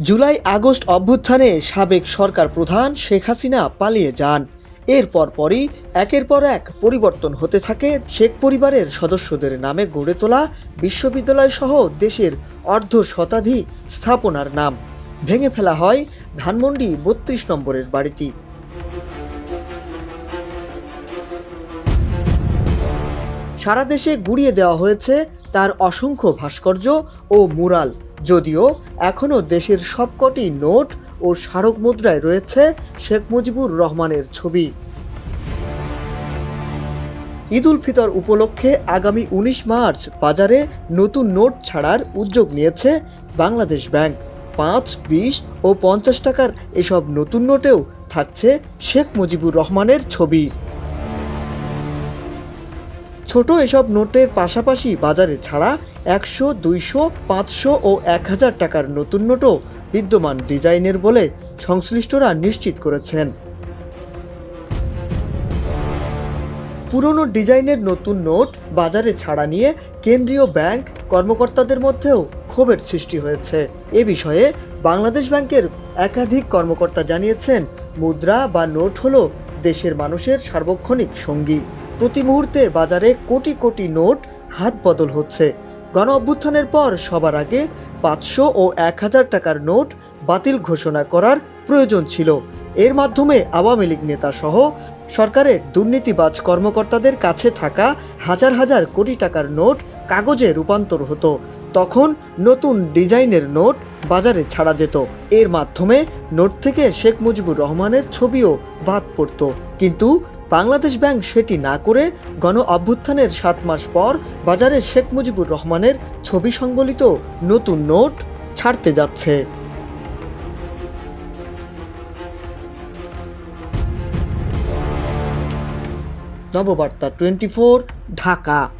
July August অভ্যুত্থানে সাবেক সরকার প্রধান শেখ হাসিনা পালিয়ে যান। এরপর পরই একের পর এক পরিবর্তন হতে থাকে শেখ পরিবারের সদস্যদের নামে গড়ে তোলা বিশ্ববিদ্যালয় সহ দেশের অর্ধ শতাধিক স্থাপনার নাম। ভেঙে ফেলা হয় ধানমন্ডি বত্রিশ নম্বরের বাড়িটি। সারা দেশে গুড়িয়ে দেওয়া হয়েছে তার অসংখ্য ভাস্কর্য ও মুরাল, যদিও এখনও দেশের সবকটি নোট ও স্মারক মুদ্রায় রয়েছে শেখ মুজিবুর রহমানের ছবি। ঈদ উল ফিতর উপলক্ষে আগামী উনিশ মার্চ বাজারে নতুন নোট ছাড়ার উদ্যোগ নিয়েছে বাংলাদেশ ব্যাংক। পাঁচ, বিশ ও পঞ্চাশ টাকার এসব নতুন নোটেও থাকছে শেখ মুজিবুর রহমানের ছবি। ছোট এসব নোটের পাশাপাশি বাজারে ছাড়া একশো, দুইশো, পাঁচশো ও এক হাজার টাকার নতুন নোটও বিদ্যমান ডিজাইনের বলে সংশ্লিষ্টরা নিশ্চিত করেছেন। পুরনো ডিজাইনের নতুন নোট বাজারে ছাড়া নিয়ে কেন্দ্রীয় ব্যাংক কর্মকর্তাদের মধ্যেও ক্ষোভের সৃষ্টি হয়েছে। এ বিষয়ে বাংলাদেশ ব্যাংকের একাধিক কর্মকর্তা জানিয়েছেন, মুদ্রা বা নোট হলো দেশের মানুষের সার্বক্ষণিক সঙ্গী। প্রতি মুহূর্তে বাজারে কোটি কোটি নোট হাত বদল হচ্ছে। গণ অভ্যুত্থানের পর সবার আগে পাঁচশো ও এক হাজার টাকার নোট বাতিল ঘোষণা করার প্রয়োজন ছিল। এর মাধ্যমে আওয়ামী লীগ নেতা সহ সরকারের দুর্নীতিবাজ কর্মকর্তাদের কাছে থাকা হাজার হাজার কোটি টাকার নোট কাগজে রূপান্তর হতো। তখন নতুন ডিজাইনের নোট বাজারে ছাড়া যেত। এর মাধ্যমে নোট থেকে শেখ মুজিবুর রহমানের ছবিও বাদ পড়ত। কিন্তু বাংলাদেশ ব্যাংক সেটি না করে গণ অভ্যুত্থানের সাত মাস পর বাজারে শেখ মুজিবুর রহমানের ছবি সংবলিত নতুন নোট ছাড়তে যাচ্ছে। নববার্তা টোয়েন্টি ঢাকা।